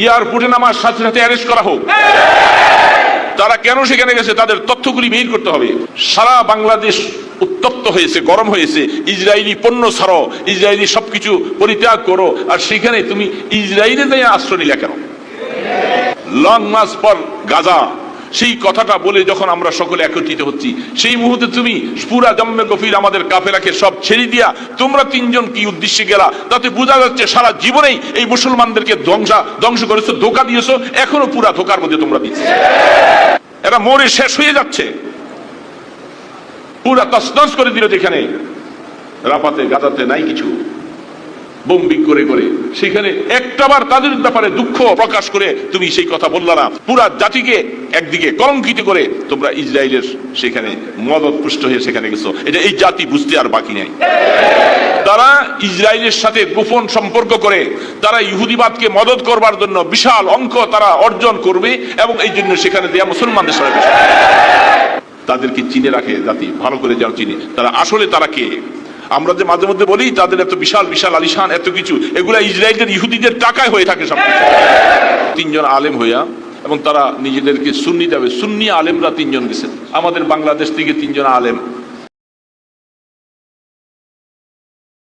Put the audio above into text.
এয়ারপোর্টে নামার সাথে সাথে অ্যারেস্ট করা হোক। তারা কেন সেখানে গেছে? তাদের তথ্যগুলি বের করতে হবে। সারা বাংলাদেশ উত্তপ্ত হয়েছে, গরম হয়েছে। ইসরায়েলি পণ্য ছাড়ো, ইসরায়েলি সবকিছু পরিত্যাগ করো। আর সেখানে তুমি ইসরায়েলে আশ্রয় নিলে কেন? লং মাস পর গাজা। সেই কথাটা বলে যখন আমরা সকলে একত্রিত হচ্ছি, সেই মুহূর্তে তুমি পুরা জম্মে গফির আমাদের কাফেলাকে সব ছেড়ে দিয়া তোমরা তিনজন কি উদ্দেশ্যে গেলা? তাতে বোঝা যাচ্ছে সারা জীবনেই এই মুসলমানদেরকে ধ্বংসা, ধ্বংস করেছ, ধোকা দিয়েছ, এখনও পুরা ধোকার মধ্যে তোমরা দিচ্ছ এরা মরে শেষ হয়ে যাচ্ছে। পুরা তসনস করে দিল যেখানে। রাপাতে গাজাতে নাই কিছু। বোম্বিং করে করে। সেখানে একটাবার তাদের ব্যাপারে দুঃখ প্রকাশ করে তুমি সেই কথা বললা না। পুরা জাতিকে একদিকে কলঙ্কিত করে তোমরা ইসরায়েলের সেখানে মদত পুষ্ট হয়ে সেখানে গেছো। এটা এই জাতি বুঝতে আর বাকি নাই। তারা ইসরায়েলের সাথে গোপন সম্পর্ক করে, তারা ইহুদিবাদকে মদত করবার জন্য বিশাল অঙ্ক তারা অর্জন করবে এবং এই জন্য সেখানে দেয়া মুসলমানদের সাথে তাদেরকে চিনে রাখে জাতি, ভালো করে যেন চিনি। তারা আসলে তারা কে? আমরা যে মাঝে মধ্যে বলি তাদের এত বিশাল বিশাল আলিশান, এত কিছু, এগুলা ইসরায়েলের ইহুদিদের টাকায় হয়ে থাকে সব। তিনজন আলেম হইয়া, এবং তারা নিজেদেরকে সুন্নি যাবে। সুন্নি আলেমরা তিনজন গেছেন আমাদের বাংলাদেশ থেকে তিনজন আলেম।